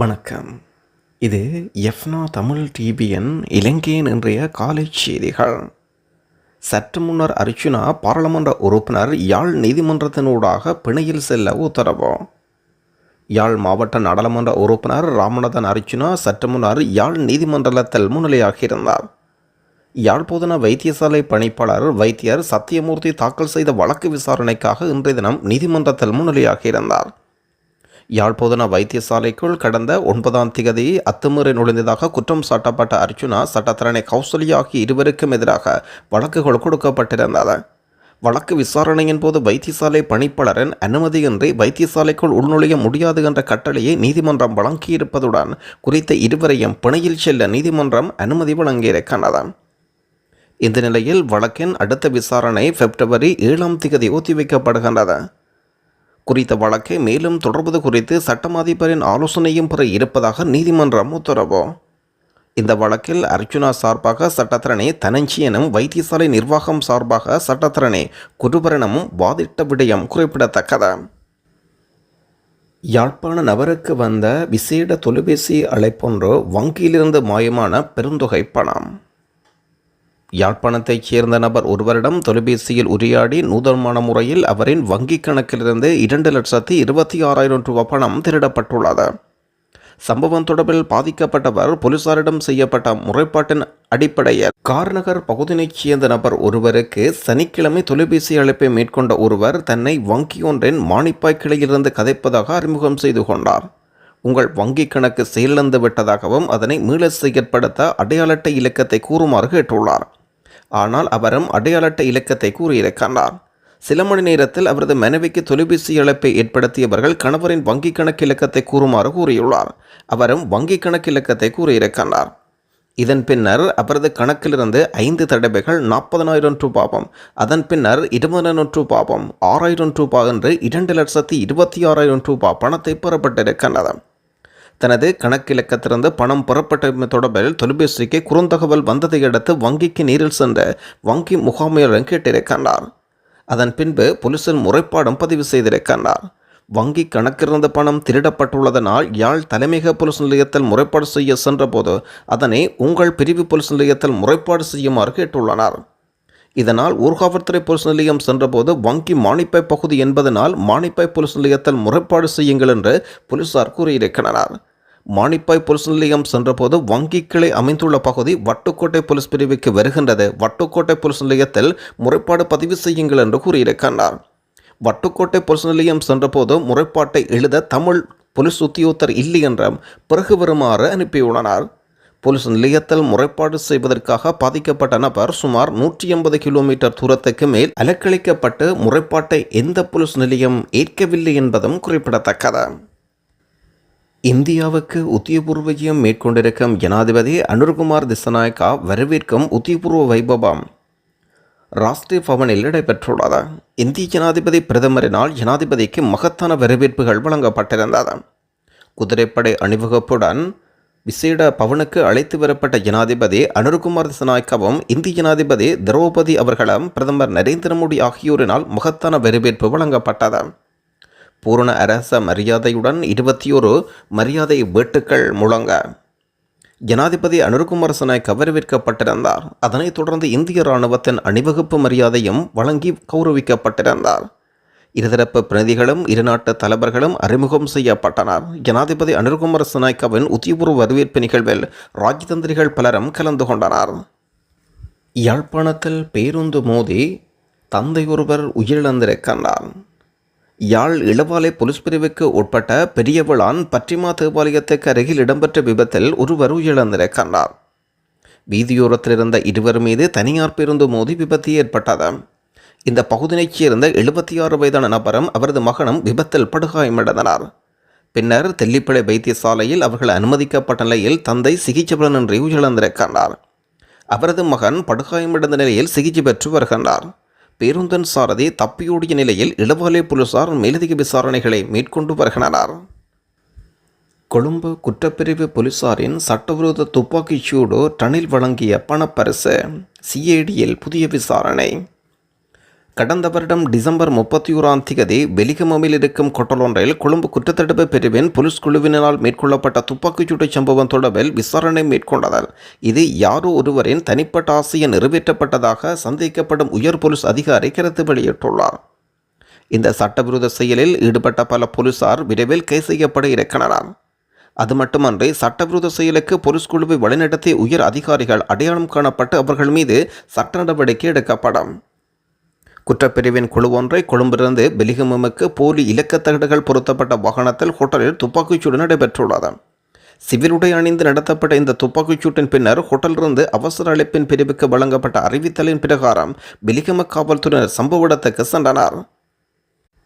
வணக்கம். இது எஃப்னா தமிழ் டிபிஎன் இலங்கையின் இன்றைய காலை செய்திகள். சற்று முன்னர் அர்ச்சுனா பாராளுமன்ற உறுப்பினர் யாழ் நீதிமன்றத்தினூடாக பிணையில் செல்ல உத்தரவு. யாழ் மாவட்ட நாடாளுமன்ற உறுப்பினர் ராமநாதன் அர்ச்சுனா சற்று முன்னர் யாழ் நீதிமன்றத்தில் முன்னிலையாகியிருந்தார். யாழ்ப்போதன வைத்தியசாலை பணிப்பாளர் வைத்தியர் சத்தியமூர்த்தி தாக்கல் செய்த வழக்கு விசாரணைக்காக இன்றைய தினம் நீதிமன்றத்தில் முன்னிலையாகியிருந்தார். யாழ்ப்பாண வைத்தியசாலைக்குள் கடந்த ஒன்பதாம் திகதி அத்துமீறி நுழைந்ததாக குற்றம் சாட்டப்பட்ட அர்ஜுனா சட்டத்தரணை கௌசல்யா ஆகிய இருவருக்கும் எதிராக வழக்குகள் கொடுக்கப்பட்டிருந்தது. வழக்கு விசாரணையின் போது வைத்தியசாலை பணிப்பாளரின் அனுமதியின்றி வைத்தியசாலைக்குள் உள்நுழைய முடியாது என்ற கட்டளையை நீதிமன்றம் வழங்கியிருப்பதுடன் குறித்த இருவரையும் பிணையில் செல்ல நீதிமன்றம் அனுமதி வழங்கியிருக்கின்றது இந்த நிலையில் வழக்கின் அடுத்த விசாரணை பிப்ரவரி ஏழாம் திகதி ஒத்திவைக்கப்படுகின்றது. குறித்த வழக்கை மேலும் தொடர்வது குறித்து சட்டமாதிபரின் ஆலோசனையும் பெற இருப்பதாக நீதிமன்றம் உத்தரவு. இந்த வழக்கில் அர்ஜுனா சார்பாக சட்டத்தரணி தனஞ்சியனும் வைத்தியசாலை நிர்வாகம் சார்பாக சட்டத்திறனே குருபரணமும் வாதிட்ட விடயம் குறிப்பிடத்தக்கது. யாழ்ப்பாண நபருக்கு வந்த விசேட தொலைபேசி அழைப்பொன்று வங்கியிலிருந்து மாயமான பெருந்தொகை பணம். யாழ்ப்பாணத்தைச் சேர்ந்த நபர் ஒருவரிடம் தொலைபேசியில் உரையாடி நூதனமான முறையில் அவரின் வங்கிக் கணக்கிலிருந்து இரண்டு லட்சத்தி இருபத்தி ஆறாயிரம் ரூபாய் பணம் திருடப்பட்டுள்ளது. சம்பவம் தொடர்பில் பாதிக்கப்பட்டவர் போலீசாரிடம் செய்யப்பட்ட முறைப்பாட்டின் அடிப்படையில் கார்நகர் பகுதியைச் சேர்ந்த நபர் ஒருவருக்கு சனிக்கிழமை தொலைபேசி அழைப்பை மேற்கொண்ட ஒருவர் தன்னை வங்கி ஒன்றின் மானிப்பாய் கிளையிலிருந்து கதைப்பதாக அறிமுகம் செய்து கொண்டார். உங்கள் வங்கி கணக்கு செயலிழந்து விட்டதாகவும் அதனை மீள செயற்படுத்த அடையாள இலக்கத்தை கூறுமாறு கேட்டுள்ளார். ஆனால் அவரும் அடையாளட்ட இலக்கத்தை கூறியிருக்கின்றார் சில மணி நேரத்தில் அவரது மனைவிக்கு தொலைபேசி அழைப்பை ஏற்படுத்தியவர்கள் கணவரின் வங்கி கணக்கு இலக்கத்தை கூறுமாறு கூறியுள்ளார். அவரும் வங்கி கணக்கு இலக்கத்தை கூறியிருக்கின்றார் இதன் பின்னர் அவரது கணக்கிலிருந்து ஐந்து தடவைகள் நாற்பதனாயிரம் ரூபாவும் அதன் பின்னர் இருபதனாயிரம் ரூபாவும் ஆறாயிரம் ரூபாய் என்று இரண்டு லட்சத்தி இருபத்தி ஆறாயிரம் ரூபாய் பணத்தை பெறப்பட்டிருக்கின்றது தனது கணக்கிலக்கத்திலிருந்து பணம் புறப்பட்ட தொடர்பில் தொலைபேசிக்கு குறுந்தகவல் வந்ததை அடுத்து வங்கிக்கு நேரில் சென்ற வங்கி முகாமையாளர் கண்டார் அதன் பின்பு போலீசில் முறைப்பாடும் பதிவு செய்திருக்கின்றார் வங்கி கணக்கிலிருந்து பணம் திருடப்பட்டுள்ளதனால் யாழ் தலைமையக போலீஸ் நிலையத்தில் முறைப்பாடு செய்ய சென்றபோது அதனை உங்கள் பிரிவு போலீஸ் நிலையத்தில் முறைப்பாடு செய்யுமாறு கேட்டுள்ளனர். இதனால் ஊர்காவல்துறை போலீஸ் நிலையம் சென்றபோது வங்கி மானிப்பாய் பகுதி என்பதனால் மானிப்பாய் போலீஸ் நிலையத்தில் முறைப்பாடு செய்யுங்கள் என்று போலீசார் கூறியிருக்கின்றனர் மானிப்பாய் போலீஸ் நிலையம் சென்றபோது வங்கி கிளை அமைந்துள்ள பகுதி வட்டுக்கோட்டை போலீஸ் பிரிவுக்கு வருகின்றது. வட்டுக்கோட்டை போலீஸ் நிலையத்தில் முறைப்பாடு பதிவு செய்யுங்கள் என்று கூறியிருக்கின்றார் வட்டுக்கோட்டை போலீஸ் நிலையம் சென்றபோது முறைப்பாட்டை எழுத தமிழ் போலீஸ் உத்தியோகத்தர் இல்லை என்றும் பிறகு வருமாறு அனுப்பியுள்ளனர். போலீஸ் நிலையத்தில் முறைப்பாடு செய்வதற்காக பாதிக்கப்பட்ட நபர் சுமார் நூற்றி எண்பது கிலோமீட்டர் தூரத்துக்கு மேல் அலக்களிக்கப்பட்டு முறைப்பாட்டை எந்த போலீஸ் நிலையம் ஏற்கவில்லை என்பதும் குறிப்பிடத்தக்கது. இந்தியாவுக்கு உத்தியபூர்வ மேற்கொண்டிருக்கும் ஜனாதிபதி அனுர்குமார் திசநாயக்கா வரவேற்கும் உத்தியபூர்வ வைபவம் ராஷ்டிரிய பவனில் நடைபெற்றுள்ளது. இந்திய ஜனாதிபதி பிரதமரினால் ஜனாதிபதிக்கு மகத்தான வரவேற்புகள் வழங்கப்பட்டிருந்தது. குதிரைப்படை அணிவகுப்புடன் விசேட பவனுக்கு அழைத்து வரப்பட்ட ஜனாதிபதி அனுர்குமார் திசநாயக்கவும் இந்திய ஜனாதிபதி திரௌபதி அவர்களும் பிரதமர் நரேந்திர மோடி ஆகியோரினால் மகத்தான வரவேற்பு வழங்கப்பட்டது. பூரண அரச மரியாதையுடன் இருபத்தி ஒரு மரியாதை வேட்டுக்கள் முழங்க. ஜனாதிபதி அனுர்குமார் சனாய்க் வரவேற்கப்பட்டிருந்தார். அதனைத் தொடர்ந்து இந்திய இராணுவத்தின் அணிவகுப்பு மரியாதையும் வழங்கி கௌரவிக்கப்பட்டிருந்தார். இருதரப்பு பிரதிகளும் இருநாட்டு தலைவர்களும் அறிமுகம் செய்யப்பட்டனர். ஜனாதிபதி அனுர்குமார் சினாய்காவின் உத்தியபூர்வ வரவேற்பு நிகழ்வில் ராஜதந்திரிகள் பலரும் கலந்து கொண்டனர். யாழ்ப்பாணத்தில் பேருந்து மோதி தந்தை ஒருவர் உயிரிழந்திருக்கின்றார் யாழ் இளவாலை போலீஸ் பிரிவுக்கு உட்பட்ட பெரியவிழான் பற்றிமா தேவாலயத்துக்கு அருகில் இடம்பெற்ற விபத்தில் ஒருவர் உயிரிழந்திருக்கின்றார் வீதியோரத்தில் இருந்த இருவர் மீது தனியார் பேருந்து மோதி விபத்து ஏற்பட்டது. இந்த பகுதியைச் சேர்ந்த எழுபத்தி ஆறு வயதான நபரும் அவரது மகனும் விபத்தில் படுகாயமடைந்தனர் பின்னர் தெல்லிப்பளை வைத்தியசாலையில் அவர்கள் அனுமதிக்கப்பட்ட நிலையில் தந்தை சிகிச்சை பலனின்றி உயிரிழந்திருக்கின்றார் அவரது மகன் படுகாயமடைந்த நிலையில் சிகிச்சை பெற்று வருகின்றார். பேருந்தன் சாரதி தப்பியோடிய நிலையில் இளவாலை போலீசார் மேலதிக விசாரணைகளை மேற்கொண்டு வருகின்றனர். கொழும்பு குற்றப்பிரிவு போலீசாரின் சட்டவிரோத துப்பாக்கிச் சூடு டனில் வழங்கிய பணப்பரிசு சிஐடியில் புதிய விசாரணை. கடந்த வருடம் டிசம்பர் முப்பத்தி ஓராம் திகதி வெலிகமமில் இருக்கும் கொட்டலொன்றில் கொழும்பு குற்றத்தடுப்பு பிரிவின் போலீஸ் குழுவினரால் மேற்கொள்ளப்பட்ட துப்பாக்கிச்சூட்டு சம்பவம் தொடர்பில் விசாரணை மேற்கொண்டதால் இது யாரோ ஒருவரின் தனிப்பட்ட ஆசையை நிறைவேற்றப்பட்டதாக சந்தேகிக்கப்படும் உயர் போலீஸ் அதிகாரி கருத்து வெளியிட்டுள்ளார். இந்த சட்டவிரோத செயலில் ஈடுபட்ட பல போலீசார் விரைவில் கைது செய்யப்பட இருக்கிறனர் அது மட்டுமன்றி சட்டவிரோத செயலுக்கு போலீஸ் குழுவை வழிநடத்திய உயர் அதிகாரிகள் அடையாளம் காணப்பட்டு அவர்கள் மீது சட்ட நடவடிக்கை எடுக்கப்படும். குற்றப்பிரிவின் குழு ஒன்றை கொழும்பிலிருந்து பெலிகமுக்கு போலி இலக்கத்தகடுகள் பொருத்தப்பட்ட வாகனத்தில் ஹோட்டலில் துப்பாக்கிச்சூடு நடைபெற்றுள்ளது. சிவிலுடை அணிந்து நடத்தப்பட்ட இந்த துப்பாக்கிச்சூட்டின் பின்னர் ஹோட்டலிலிருந்து அவசர அழைப்பின் பிரிவுக்கு வழங்கப்பட்ட அறிவித்தலின் பிரகாரம் பெலிகம காவல்துறையினர் சம்பவ இடத்துக்கு சென்றனர்.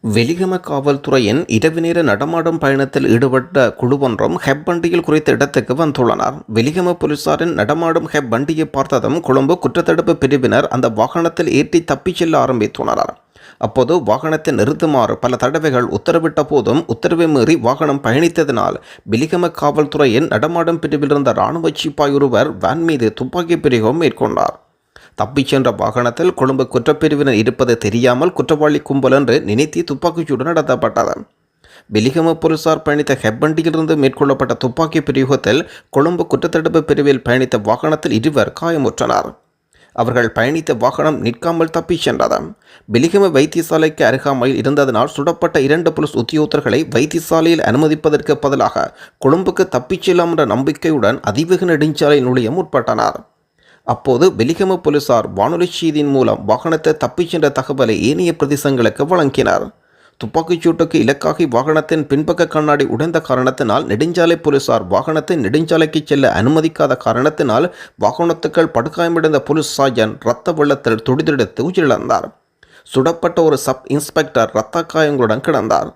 வெலிகம காவல்துறையின் இரவு நேர நடமாடும் பயணத்தில் ஈடுபட்ட குழுவொன்றும் ஹெப் வண்டியில் குறித்த இடத்துக்கு வந்துள்ளனர். வெலிகம போலீசாரின் நடமாடும் ஹெப் வண்டியை பார்த்ததும் கொழும்பு குற்றத்தடுப்பு பிரிவினர் அந்த வாகனத்தில் ஏற்றி தப்பிச் செல்ல ஆரம்பித்துள்ளனர். அப்போது வாகனத்தை நிறுத்துமாறு பல தடவைகள் உத்தரவிட்ட போதும் உத்தரவை மீறி வாகனம் பயணித்ததினால் வெலிகம காவல்துறையின் நடமாடும் பிரிவில் இருந்த இராணுவ சிப்பாய் ஒருவர் வேன் மீது துப்பாக்கி பிரயோகம் மேற்கொண்டார். தப்பிச் சென்ற வாகனத்தில் கொழும்பு குற்றப்பிரிவினர் இருப்பது தெரியாமல் குற்றவாளி கும்பல் என்று நினைத்து துப்பாக்கிச்சூடு நடத்தப்பட்டது. வெலிகம போலீசார் பயணித்த ஹெப்பண்டியிலிருந்து மேற்கொள்ளப்பட்ட துப்பாக்கி பிரயோகத்தில் கொழும்பு குற்றத்தடுப்பு பிரிவில் பயணித்த வாகனத்தில் இருவர் காயமுற்றனர். அவர்கள் பயணித்த வாகனம் நிற்காமல் தப்பிச் சென்றது. வெலிகம வைத்தியசாலைக்கு அருகாமையில் இருந்ததனால் சுடப்பட்ட இரண்டு போலீஸ் உத்தியோகத்தர்களை வைத்தியசாலையில் அனுமதிப்பதற்கு பதிலாக கொழும்புக்கு தப்பிச் செல்லாம் என்ற நம்பிக்கையுடன் அதிவேக நெடுஞ்சாலை நுழைய முற்பட்டனர் அப்போது வெலிகம போலீசார் வானொலி செய்தியின் மூலம் வாகனத்தை தப்பிச் சென்ற தகவலை ஏனைய பிரதேசங்களுக்கு வழங்கினார். துப்பாக்கிச் சூட்டுக்கு இலக்காகி வாகனத்தின் பின்பக்க கண்ணாடி உடைந்த காரணத்தினால் நெடுஞ்சாலை போலீசார் வாகனத்தை நெடுஞ்சாலைக்கு செல்ல அனுமதிக்காத காரணத்தினால் வாகனத்துக்கள் படுகாயமடைந்த போலீஸ் சார்ஜன் இரத்த வெள்ளத்தில் துடிதுடித்து உயிரிழந்தார். சுடப்பட்ட ஒரு சப் இன்ஸ்பெக்டர் இரத்த காயங்களுடன் கிடந்தார்.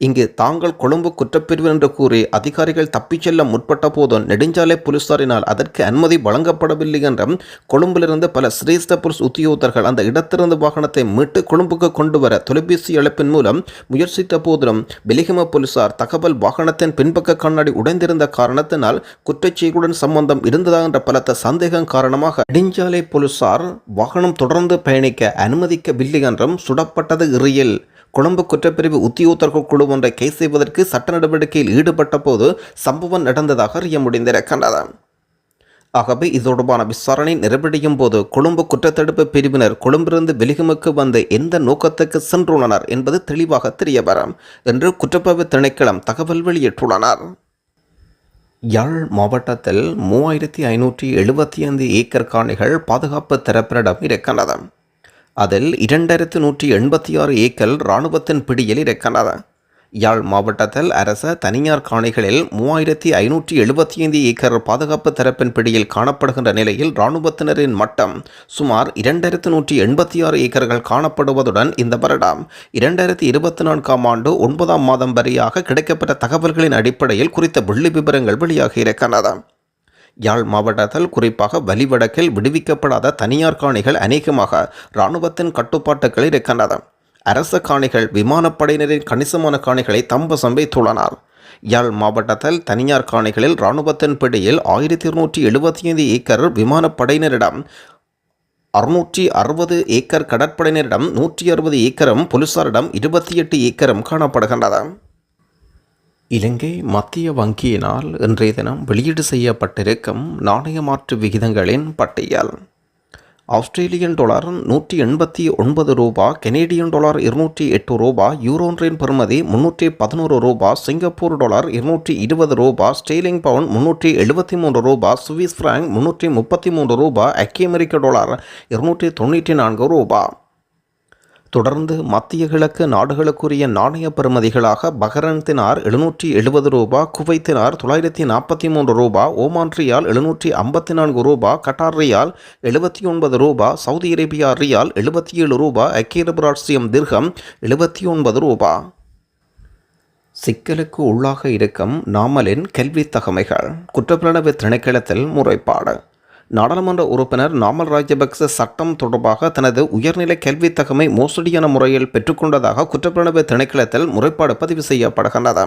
இங்கு தாங்கள் கொழும்பு குற்றப்பிரிவு என்று கூறி அதிகாரிகள் தப்பிச் செல்ல முற்பட்ட போதும் நெடுஞ்சாலை போலீசாரினால் அதற்கு அனுமதி வழங்கப்படவில்லை என்றும் கொழும்பிலிருந்து பல சிரேஷ்ட போலீஸ் உத்தியோகத்தர்கள் அந்த இடத்திலிருந்து வாகனத்தை மீட்டு கொழும்புக்கு கொண்டு வர தொலைபேசி அழைப்பின் மூலம் முயற்சித்த போதிலும் பெலிகம போலீசார் தகவல் வாகனத்தின் பின்பக்க கண்ணாடி உடைந்திருந்த காரணத்தினால் குற்றச்செயலுடன் சம்பந்தம் இருந்ததா என்ற பலத்த சந்தேகம் காரணமாக நெடுஞ்சாலை போலீசார் வாகனம் தொடர்ந்து பயணிக்க அனுமதிக்கவில்லை என்றும் சுடப்பட்டது இறையில் கொழும்பு குற்றப்பிரிவு உத்தியோகத்தர்கள் குழு ஒன்றை கைது செய்வதற்கு சட்ட நடவடிக்கையில் ஈடுபட்ட போது சம்பவம் நடந்ததாக அறிய முடிந்திருக்கின்றது. ஆகவே இது தொடர்பான விசாரணை நிறைவடையும் போது கொழும்பு குற்றத்தடுப்பு பிரிவினர் கொழும்பிலிருந்து வெளிகமுக்கு வந்து எந்த நோக்கத்துக்கு சென்றுள்ளனர் என்பது தெளிவாக தெரிய வரும் என்று குற்றப்பிரிவு திணைக்களம் தகவல் வெளியிட்டுள்ளனர். யாழ் மாவட்டத்தில் மூவாயிரத்தி ஐநூற்றி எழுபத்தி ஐந்து ஏக்கர் காணிகள் பாதுகாப்பு தரப்பினரிடம் இருக்கின்றன அதில் இரண்டாயிரத்து நூற்றி எண்பத்தி ஆறு ஏக்கர் இராணுவத்தின் பிடியில் இருக்கின்றன யாழ் மாவட்டத்தில் அரச தனியார் காணிகளில் மூவாயிரத்தி ஐநூற்றி எழுபத்தி ஐந்து ஏக்கர் பாதுகாப்பு தரப்பின் பிடியில் காணப்படுகின்ற நிலையில் இராணுவத்தினரின் மட்டம் சுமார் இரண்டாயிரத்து நூற்றி எண்பத்தி ஆறு ஏக்கர்கள் காணப்படுவதுடன் இந்த வருடம் இரண்டாயிரத்தி இருபத்தி நான்காம் ஆண்டு ஒன்பதாம் மாதம் வரையாக கிடைக்கப்பட்ட தகவல்களின் அடிப்படையில் குறித்த புள்ளி விவரங்கள் வெளியாகி இருக்கின்றன. யாழ் மாவட்டத்தில் குறிப்பாக வலிவடக்கில் விடுவிக்கப்படாத தனியார் காணிகள் அநேகமாக இராணுவத்தின் கட்டுப்பாட்டுகளில் இருக்கின்றன. அரச காணிகள் விமானப்படையினரின் கணிசமான காணிகளை தம்பசம் வைத்துள்ளனர். யாழ் மாவட்டத்தில் தனியார் காணிகளில் இராணுவத்தின் பிடியில் ஆயிரத்தி இருநூற்றி எழுபத்தி ஐந்து ஏக்கர் விமானப்படையினரிடம் அறுநூற்றி அறுபது ஏக்கர் கடற்படையினரிடம் நூற்றி அறுபது ஏக்கரும் போலீசாரிடம் இருபத்தி எட்டு ஏக்கரும் காணப்படுகின்றன. இலங்கை மத்திய வங்கியினால் இன்றைய தினம் வெளியீடு செய்யப்பட்டிருக்கும் நாணய மாற்று விகிதங்களின் பட்டியல். ஆஸ்திரேலியன் டாலர் நூற்றி எண்பத்தி ஒன்பது ரூபா கெனேடியன் டாலர் இருநூற்றி எட்டு ரூபா யூரோன்றின் பெறுமதி முன்னூற்றி பதினோரு ரூபா சிங்கப்பூர் டாலர் இருநூற்றி இருபது ரூபா ஸ்டேலிங் பவுன் முன்னூற்றி எழுபத்தி மூன்று ரூபா சுவிஸ் பிராங்க் முன்னூற்றி முப்பத்தி மூன்று ரூபா அக்கி அமெரிக்க டாலர் இருநூற்றி தொண்ணூற்றி நான்கு ரூபா. தொடர்ந்து மத்திய கிழக்கு நாடுகளுக்குரிய நாணய பெறுமதிகளாக பஹ்ரைன் தினார் எழுநூற்றி எழுபது ரூபா குவைத்தினார் தொள்ளாயிரத்தி நாற்பத்தி மூன்று ரூபா ஓமான் ரியால் எழுநூற்றி ஐம்பத்தி நான்கு ரூபா கட்டார் ரியால் எழுபத்தி ஒன்பது ரூபா சவுதி அரேபியா ரியால் எழுபத்தி ஏழு ரூபா ஐக்கிய திர்கம் எழுபத்தி ஒன்பது ரூபா. சிக்கலுக்கு உள்ளாக இருக்கும் நாமலின் கல்வி தகமைகள். குற்றப்புலனவு திணைக்களத்தில் முறைப்பாடு. நாடாளுமன்ற உறுப்பினர் நாமல் ராஜபக்ச சட்டம் தொடர்பாக தனது உயர்நிலை கல்வி தகமை மோசடியான முறையில் பெற்றுக்கொண்டதாக குற்றப்புலனவு திணைக்களத்தில் முறைப்பாடு பதிவு செய்யப்படுகின்றது.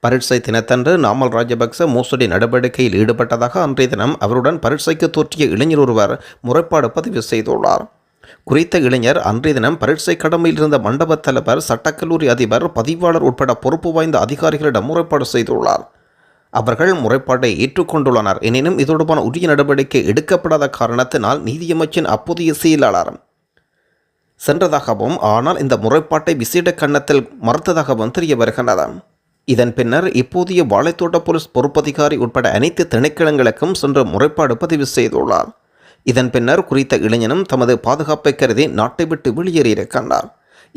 பரீட்சை தினத்தன்று நாமல் ராஜபக்ச மோசடி நடவடிக்கையில் ஈடுபட்டதாக அன்றைய தினம் அவருடன் பரீட்சைக்கு தோற்றிய இளைஞர் ஒருவர் முறைப்பாடு பதிவு செய்துள்ளார். குறித்த இளைஞர் அன்றைய தினம் பரீட்சை கடமையில் இருந்த மண்டபத் தலைவர் சட்டக்கல்லூரி அதிபர் பதிவாளர் உட்பட பொறுப்பு வாய்ந்த அதிகாரிகளிடம் முறைப்பாடு செய்துள்ளார். அவர்கள் முறைப்பாட்டை ஏற்றுக்கொண்டுள்ளனர். எனினும் இது தொடர்பான உரிய நடவடிக்கை எடுக்கப்படாத காரணத்தினால் நீதியமைச்சின் அப்போதைய செயலாளரும் சென்றதாகவும் ஆனால் இந்த முறைப்பாட்டை விசேட கன்னத்தில் மறுத்ததாகவும் தெரிய வருகின்றது இதன் பின்னர் இப்போதைய வாழைத்தோட்ட போலீஸ் பொறுப்பதிகாரி உட்பட அனைத்து திணைக்களங்களுக்கும் சென்று முறைப்பாடு பதிவு செய்துள்ளார். இதன் பின்னர் குறித்த இளைஞனும் தமது பாதுகாப்பை கருதி நாட்டை விட்டு வெளியேறியிருக்கின்றார்.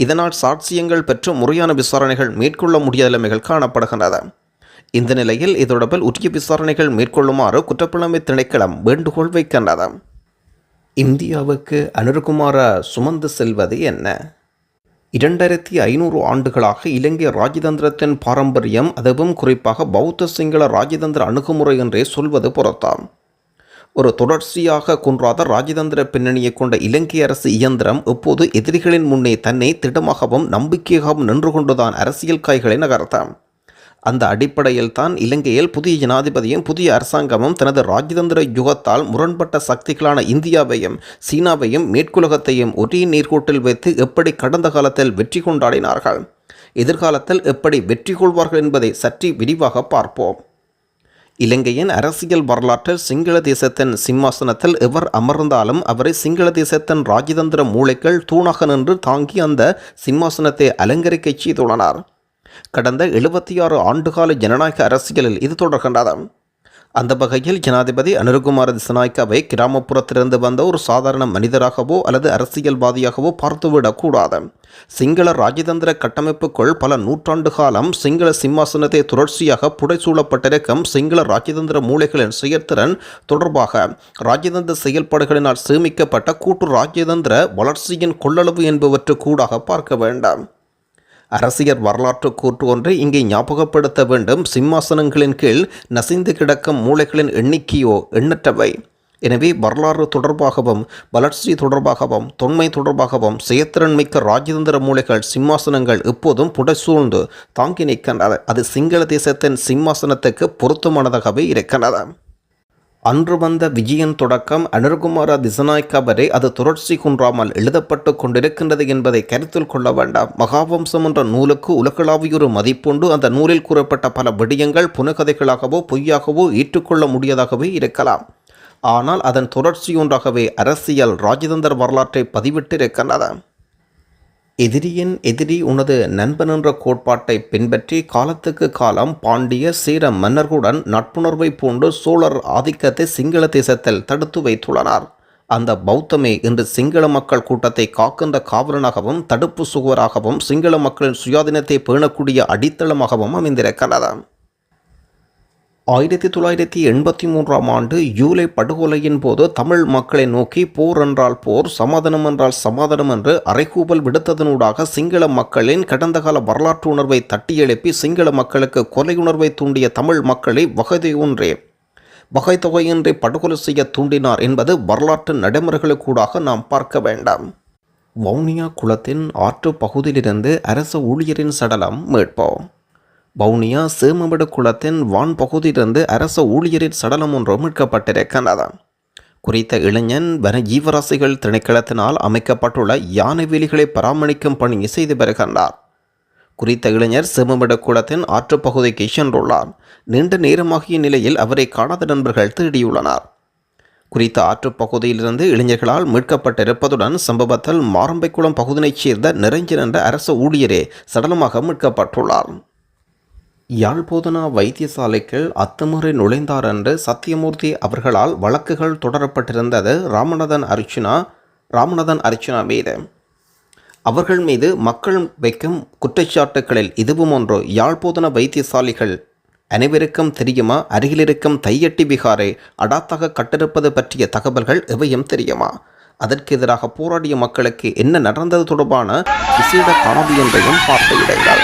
இதனால் சாட்சியங்கள் பெற்று முறையான விசாரணைகள் மேற்கொள்ள முடியாத நிலைமைகள் காணப்படுகின்றன இந்த நிலையில் இது தொடர்பில் உரிய விசாரணைகள் மேற்கொள்ளுமாறு குற்றப்புலமை திணைக்களம் வேண்டுகோள் வைக்கின்றது. இந்தியாவுக்கு அனுர்குமார சுமந்து செல்வது என்ன? இரண்டாயிரத்தி ஐநூறு ஆண்டுகளாக இலங்கை ராஜதந்திரத்தின் பாரம்பரியம் அதுவும் குறிப்பாக பௌத்த சிங்கள ராஜதந்திர அணுகுமுறை என்றே சொல்வது புறத்தாம் ஒரு தொடர்ச்சியாக குன்றாத ராஜதந்திர பின்னணியை கொண்ட இலங்கை அரசு இயந்திரம் இப்போது எதிரிகளின் முன்னே தன்னை திடமாகவும் நம்பிக்கையாகவும் நின்று கொண்டுதான் அரசியல் காய்களை நகர்த்தாம். அந்த அடிப்படையில் தான் இலங்கையில் புதிய ஜனாதிபதியும் புதிய அரசாங்கமும் தனது ராஜதந்திர யுகத்தால் முரண்பட்ட சக்திகளான இந்தியாவையும் சீனாவையும் மேற்குலகத்தையும் ஒரே நீர்கோட்டில் வைத்து எப்படி கடந்த காலத்தில் வெற்றி கொண்டாடினார்கள்? எதிர்காலத்தில் எப்படி வெற்றி கொள்வார்கள் என்பதை சற்றி விரிவாக பார்ப்போம். இலங்கையின் அரசியல் வரலாற்றில் சிங்கள தேசத்தின் சிம்மாசனத்தில் எவர் அமர்ந்தாலும் அவரை சிங்கள தேசத்தின் ராஜதந்திர மூளைகள் தூணாக நின்று தாங்கி அந்த சிம்மாசனத்தை அலங்கரிக்கச் செய்துள்ளனர். கடந்த எழுபத்தி ஆறு ஆண்டுகால ஜனநாயக அரசியலில் இது தொடர்கின்றது அந்த வகையில் ஜனாதிபதி அனுருகுமார் திசநாய்க்காவை கிராமப்புறத்திலிருந்து வந்த ஒரு சாதாரண மனிதராகவோ அல்லது அரசியல்வாதியாகவோ பார்த்துவிடக்கூடாது சிங்கள ராஜதந்திர கட்டமைப்புக்குள் பல நூற்றாண்டு காலம் சிங்கள சிம்மாசனத்தை தொடர்ச்சியாக புடைசூழப்பட்டிருக்கும் சிங்கள ராஜதந்திர மூளைகளின் செயற்திறன் தொடர்பாக ராஜதந்திர செயல்பாடுகளினால் சேமிக்கப்பட்ட கூட்டு ராஜதந்திர வளர்ச்சியின் கொள்ளளவு என்பவற்று கூடாக பார்க்க வேண்டாம். அரசியல் வரலாற்று கூற்று ஒன்றை இங்கே ஞாபகப்படுத்த வேண்டும். சிம்மாசனங்களின் கீழ் நசிந்து கிடக்கும் மூளைகளின் எண்ணிக்கையோ எண்ணற்றவை. எனவே வரலாறு தொடர்பாகவும் வளர்ச்சி தொடர்பாகவும் தொன்மை தொடர்பாகவும் செயத்திறன் மிக்க ராஜதந்திர மூளைகள் சிம்மாசனங்கள் எப்போதும் புடைசூழ்ந்து தாங்கி நிற்கின்றன. அது சிங்கள தேசத்தின் சிம்மாசனத்துக்கு பொருத்தமானதாகவே இருக்கின்றது. அன்று வந்த விஜயன் தொடக்கம் அனுர்குமார திசநாய்க்கா வரை அது தொடர்ச்சி குன்றாமல் எழுதப்பட்டு கொண்டிருக்கின்றது என்பதை கருத்தில் கொள்ள வேண்டாம். மகாவம்சம் என்ற நூலுக்கு உலகளாவியொரு மதிப்புண்டு. அந்த நூலில் கூறப்பட்ட பல விடயங்கள் புனகதைகளாகவோ பொய்யாகவோ ஏற்றுக்கொள்ள முடியாதாகவே இருக்கலாம். ஆனால் அதன் தொடர்ச்சியொன்றாகவே அரசியல் ராஜதந்திர வரலாற்றை பதிவிட்டிருக்கின்றது எதிரியின் எதிரி உனது நண்பன் என்ற கோட்பாட்டை பின்பற்றி காலத்துக்கு காலம் பாண்டிய சீர மன்னர்களுடன் நட்புணர்வை பூண்டு சோழர் ஆதிக்கத்தை சிங்கள தேசத்தில் தடுத்து வைத்துள்ளனர். அந்த பௌத்தமே இன்று சிங்கள மக்கள் கூட்டத்தை காக்கின்ற காவலனாகவும் தடுப்பு சுவராகவும் சிங்கள மக்களின் சுயாதீனத்தை பேணக்கூடிய அடித்தளமாகவும் அமைந்திருக்கிறது. ஆயிரத்தி தொள்ளாயிரத்தி எண்பத்தி மூன்றாம் ஆண்டு ஜூலை படுகொலையின் போது தமிழ் மக்களை நோக்கி போர் என்றால் போர் சமாதானம் என்றால் சமாதானம் என்று அரைகூபல் விடுத்ததனூடாக சிங்கள மக்களின் கடந்த கால வரலாற்று உணர்வை தட்டி எழுப்பி சிங்கள மக்களுக்கு கொலை உணர்வை தூண்டிய தமிழ் மக்களை வகைதொன்றே வகை தொகையின்றி படுகொலை செய்ய தூண்டினார் என்பது வரலாற்று நடைமுறைகளுக்கூடாக நாம் பார்க்க வேண்டாம். வவுனியா குளத்தின் ஆற்று பகுதியிலிருந்து அரசு ஊழியரின் சடலம் மீட்போம் வவுனியா சேமவிடு குளத்தின் வான் பகுதியிலிருந்து அரச ஊழியரின் சடலம் ஒன்றும் மீட்கப்பட்டிருக்கின்றது குறித்த இளைஞன் வன ஜீவராசிகள் திணைக்களத்தினால் அமைக்கப்பட்டுள்ள யானை வேலிகளை பராமரிக்கும் பணி செய்து வருகின்றார். குறித்த இளைஞர் செம்மமிட குளத்தின் ஆற்றுப்பகுதிக்கு சென்றுள்ளார். நீண்ட நேரமாகிய நிலையில் அவரை காணாத நண்பர்கள் தேடியுள்ளனர். குறித்த ஆற்றுப்பகுதியிலிருந்து இளைஞர்களால் மீட்கப்பட்டிருப்பதுடன் சம்பவத்தில் மாரம்பைக்குளம் பகுதியைச் சேர்ந்த நிரஞ்சன் என்ற அரசு ஊழியரே சடலமாக மீட்கப்பட்டுள்ளார். யாழ்போதனா வைத்தியசாலைக்குள் அத்துமுறை நுழைந்தார் என்று சத்தியமூர்த்தி அவர்களால் வழக்குகள் தொடரப்பட்டிருந்தது ராமநாதன் அர்ச்சுனா ராமநாதன் அர்ச்சுனா மீது. அவர்கள் மீது மக்கள் வைக்கும் குற்றச்சாட்டுகளில் இதுவும் ஒன்று. யாழ்போதன வைத்தியசாலைகள் அனைவருக்கும் தெரியுமா? அருகிலிருக்கும் தையட்டி விகாரை அடாத்தாக கட்டிருப்பது பற்றிய தகவல்கள் எவையும் தெரியுமா? அதற்கு எதிராக போராடிய மக்களுக்கு என்ன நடந்தது தொடர்பான விசேட காணொலி ஒன்றையும் பார்வையிடுங்கள்.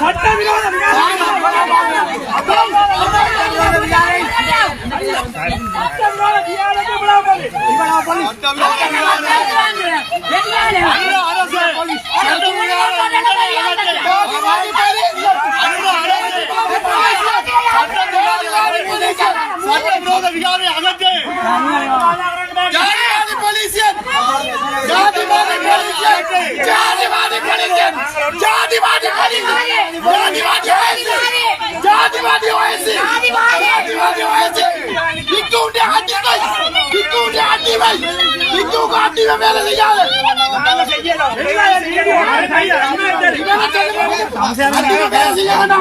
చట్టం ஜாதிவாதி போலீசியன் ஜாதிவாதி ஜாதிவாதி போலீசியன் ஜாதிவாதி போலீசியன் ஜாதிவாதி போலீசியன் ஜாதிவாதி போலீசியன் ஜாதிவாதி ஓஎஸ்சி ஜாதிவாதி ஓஎஸ்சி அடிமை வேலை செய்யாத அடிமை வேலை செய்யாத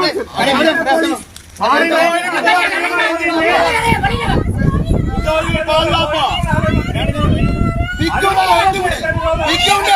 விக்குண்டே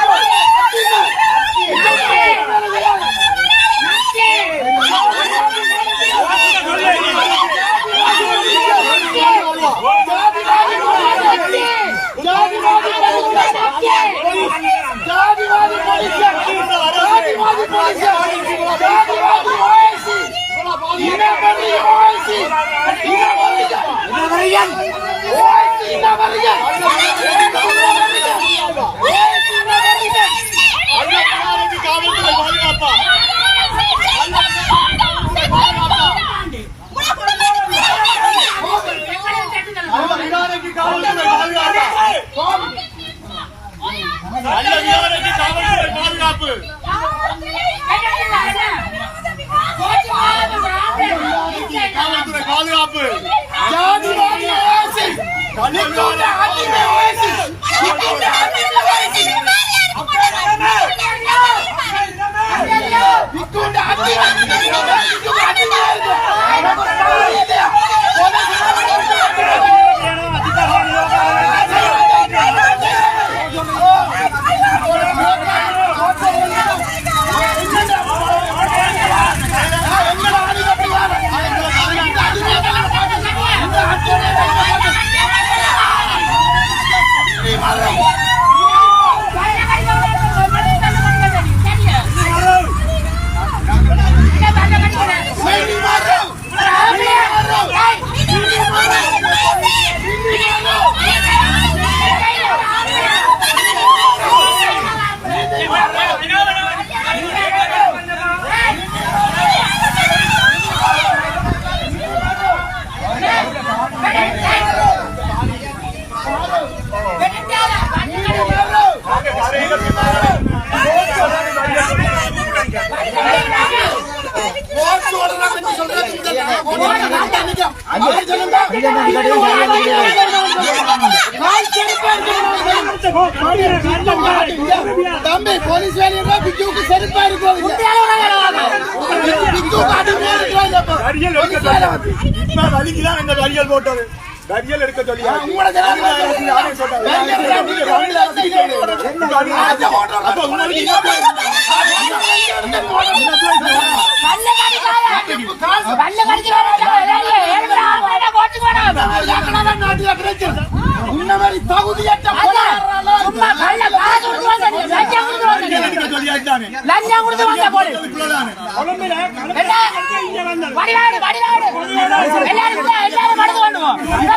Ina bariyan! Ina bariyan! Ina bariyan! தம்பி போலீஸ் வேலையா பிக்குவுக்கு செருப்பா வந்து. இப்ப வலிக்குதான் இந்த அரியல் போட்டது. அரியல் எடுக்க சொல்லி. உன்ன மாதிரி தகுதியற்ற. லஞ்சம் கொடுத்து வந்த. என்ன? வடிவாடு, வடிவாடு. எல்லாரும் எல்லாரும் மடங்கு பண்ணுவோம்.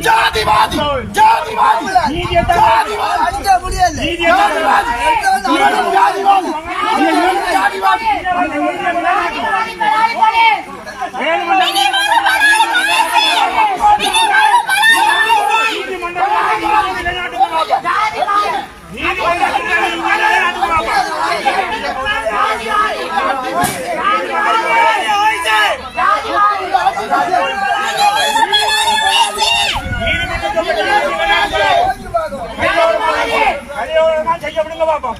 ஜாதிவாதி ஜாதிவாதி ஜாதிவாதி ஜாதிவாதி ஜாதிவாதி ஜாதிவாதி செய்யப்படுங்க பாப்போம்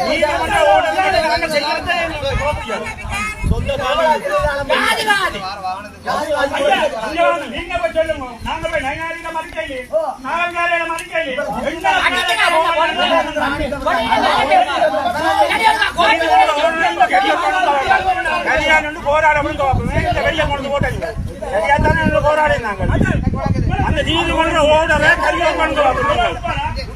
நீதிமன்ற ஓடுங்க நாங்கள் செய்யறதை ஜாதிவாதி. நீங்க போய் சொல்லுங்க நாங்க போய் நயனாரியில அந்த நீதிமன்ற ஓடரை கல்யாணம் போராட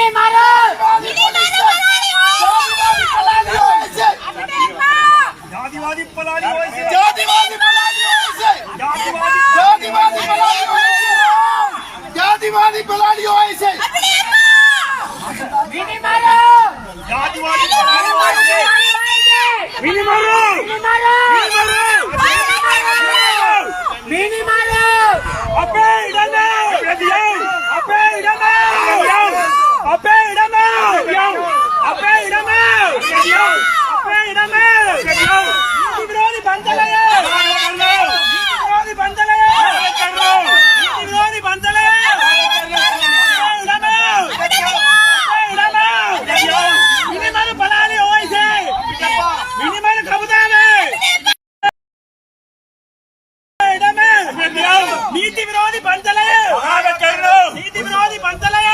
ne maro ನೀತಿ ವಿರೋಧಿ ಬಂಧನಯ ನೀತಿ ವಿರೋಧಿ ಬಂಧನಯ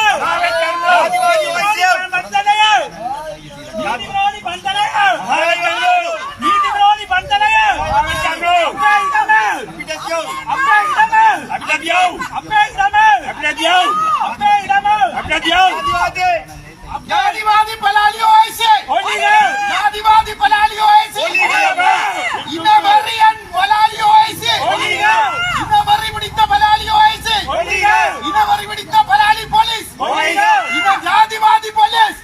ಬಂಧನಯ ನೀತಿ ವಿರೋಧಿ ಬಂಧನಯ ನೀತಿ ವಿರೋಧಿ ಬಂಧನಯ आदिवादी पला लियो ऐसे आदिवादी पला लियो ऐसे इनमें मरियन पला लियो ऐसे इनमें பிடித்த பலாலி ஓஎஸ்ஐ இனவரி பிடித்த பலாலி போலீஸ். இன ஜாதிவாதி போலீஸ்.